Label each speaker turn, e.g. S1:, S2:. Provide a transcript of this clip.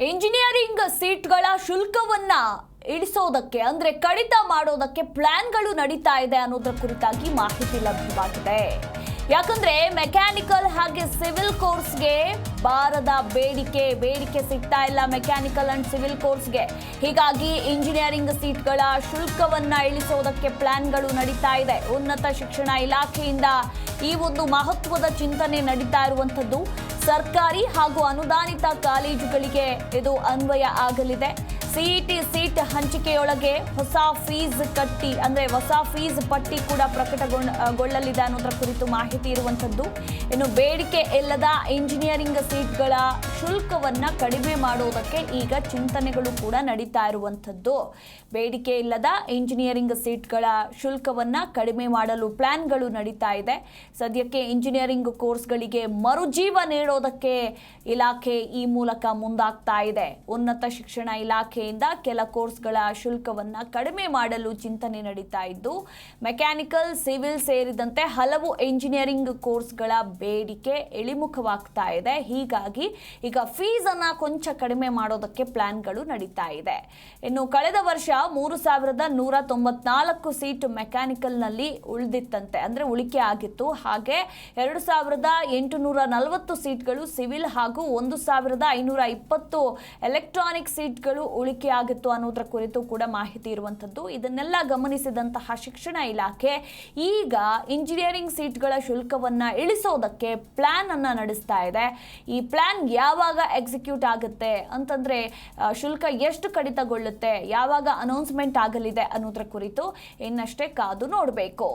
S1: Engineering ಸೀಟ್ಗಳ ಶುಲ್ಕವನ್ನ ಇಳಿಸೋದಕ್ಕೆ, ಅಂದ್ರೆ ಕಡಿತ ಮಾಡೋದಕ್ಕೆ ಪ್ಲಾನ್ಗಳು ನಡೀತಾ ಇದೆ ಅನ್ನೋದ್ರ ಕುರಿತಾಗಿ ಮಾಹಿತಿ ಲಭ್ಯವಾಗಿದೆ. ಯಾಕಂದ್ರೆ ಮೆಕ್ಯಾನಿಕಲ್ ಹಾಗೆ ಸಿವಿಲ್ ಕೋರ್ಸ್ಗೆ ಬಾರದ ಬೇಡಿಕೆ ಬೇಡಿಕೆ ಸಿಗ್ತಾ ಇಲ್ಲ ಮೆಕ್ಯಾನಿಕಲ್ ಅಂಡ್ ಸಿವಿಲ್ ಕೋರ್ಸ್ಗೆ. ಹೀಗಾಗಿ ಇಂಜಿನಿಯರಿಂಗ್ ಸೀಟ್ಗಳ ಶುಲ್ಕವನ್ನ ಇಳಿಸೋದಕ್ಕೆ ಪ್ಲಾನ್ಗಳು ನಡೀತಾ ಇದೆ. ಉನ್ನತ ಶಿಕ್ಷಣ ಇಲಾಖೆಯಿಂದ ಈ ಒಂದು ಮಹತ್ವದ ಚಿಂತನೆ ನಡೀತಾ ಇರುವಂತದ್ದು ಸರ್ಕಾರಿ ಹಾಗೂ ಅನುದಾನಿತ ಕಾಲೇಜುಗಳಿಗೆ ಇದು ಅನ್ವಯ ಆಗಲಿದೆ. ಸಿಇಟಿ ಸೀಟ್ ಹಂಚಿಕೆಯೊಳಗೆ ಹೊಸ ಫೀಸ್ ಕಟ್ಟಿ, ಅಂದ್ರೆ ಹೊಸ ಫೀಸ್ ಪಟ್ಟಿ ಕೂಡ ಪ್ರಕಟಗೊಳ್ಳಲಿದೆ ಅನ್ನೋದರ ಕುರಿತು ಮಾಹಿತಿ ಇರುವಂತದ್ದು ಇನ್ನು ಬೇಡಿಕೆ ಇಲ್ಲದ ಇಂಜಿನಿಯರಿಂಗ್ ಸೀಟ್ಗಳ ಶುಲ್ಕವನ್ನ ಕಡಿಮೆ ಮಾಡೋದಕ್ಕೆ ಈಗ ಚಿಂತನೆಗಳು ಕೂಡ ನಡೀತಾ ಇರುವಂತದ್ದು ಬೇಡಿಕೆ ಇಲ್ಲದ ಇಂಜಿನಿಯರಿಂಗ್ ಸೀಟ್ಗಳ ಶುಲ್ಕವನ್ನ ಕಡಿಮೆ ಮಾಡಲು ಪ್ಲ್ಯಾನ್ಗಳು ನಡೀತಾ ಇದೆ. ಸದ್ಯಕ್ಕೆ ಇಂಜಿನಿಯರಿಂಗ್ ಕೋರ್ಸ್ಗಳಿಗೆ ಮರುಜೀವ ನೀಡೋದಕ್ಕೆ ಇಲಾಖೆ ಈ ಮೂಲಕ ಮುಂದಾಗ್ತಾ ಇದೆ. ಉನ್ನತ ಶಿಕ್ಷಣ ಇಲಾಖೆಯಿಂದ ಕೆಲ ಕೋರ್ಸ್ಗಳ ಶುಲ್ಕವನ್ನು ಕಡಿಮೆ ಮಾಡಲು ಚಿಂತನೆ ನಡೀತಾ ಇದ್ದು, ಮೆಕ್ಯಾನಿಕಲ್, ಸಿವಿಲ್ ಸೇರಿದಂತೆ ಹಲವು ಇಂಜಿನಿಯರಿಂಗ್ ಕೋರ್ಸ್ಗಳ ಬೇಡಿಕೆ ಇಳಿಮುಖವಾಗ್ತಾ ಇದೆ. ಹೀಗಾಗಿ ಈಗ ಫೀಸ್ ಅನ್ನ ಕೊಂಚ ಕಡಿಮೆ ಮಾಡೋದಕ್ಕೆ ಪ್ಲಾನ್ಗಳು ನಡೀತಾ ಇದೆ. ಇನ್ನು ಕಳೆದ ವರ್ಷ ಮೂರು ಸಾವಿರದ ನೂರ ತೊಂಬತ್ನಾಲ್ಕು ಸೀಟ್ ಮೆಕ್ಯಾನಿಕಲ್ನಲ್ಲಿ ಉಳಿದಿತ್ತಂತೆ. ಅಂದ್ರೆ ಉಳಿಕೆ ಆಗಿತ್ತು. ಹಾಗೆ ಎರಡು ಸಾವಿರದ ಎಂಟುನೂರ ನಲವತ್ತು ಸೀಟ್ಗಳು ಸಿವಿಲ್ ಹಾಗೂ ಒಂದು ಸಾವಿರದ ಐನೂರ ಇಪ್ಪತ್ತು ಎಲೆಕ್ಟ್ರಾನಿಕ್ ಸೀಟ್ಗಳು ಆಗಿತ್ತು ಅನ್ನೋದ್ರ ಕುರಿತು ಕೂಡ ಮಾಹಿತಿ ಇರುವಂಥದ್ದು. ಇದನ್ನೆಲ್ಲ ಗಮನಿಸಿದಂತಹ ಶಿಕ್ಷಣ ಇಲಾಖೆ ಈಗ ಇಂಜಿನಿಯರಿಂಗ್ ಸೀಟ್ಗಳ ಶುಲ್ಕವನ್ನ ಇಳಿಸೋದಕ್ಕೆ ಪ್ಲಾನ್ ಅನ್ನು ನಡೆಸ್ತಾ ಇದೆ. ಈ ಪ್ಲಾನ್ ಯಾವಾಗ ಎಕ್ಸಿಕ್ಯೂಟ್ ಆಗುತ್ತೆ ಅಂತಂದ್ರೆ ಶುಲ್ಕ ಎಷ್ಟು ಕಡಿತಗೊಳ್ಳುತ್ತೆ, ಯಾವಾಗ ಅನೌನ್ಸ್ಮೆಂಟ್ ಆಗಲಿದೆ ಅನ್ನೋದ್ರ ಕುರಿತು ಇನ್ನಷ್ಟೇ ಕಾದು ನೋಡಬೇಕು.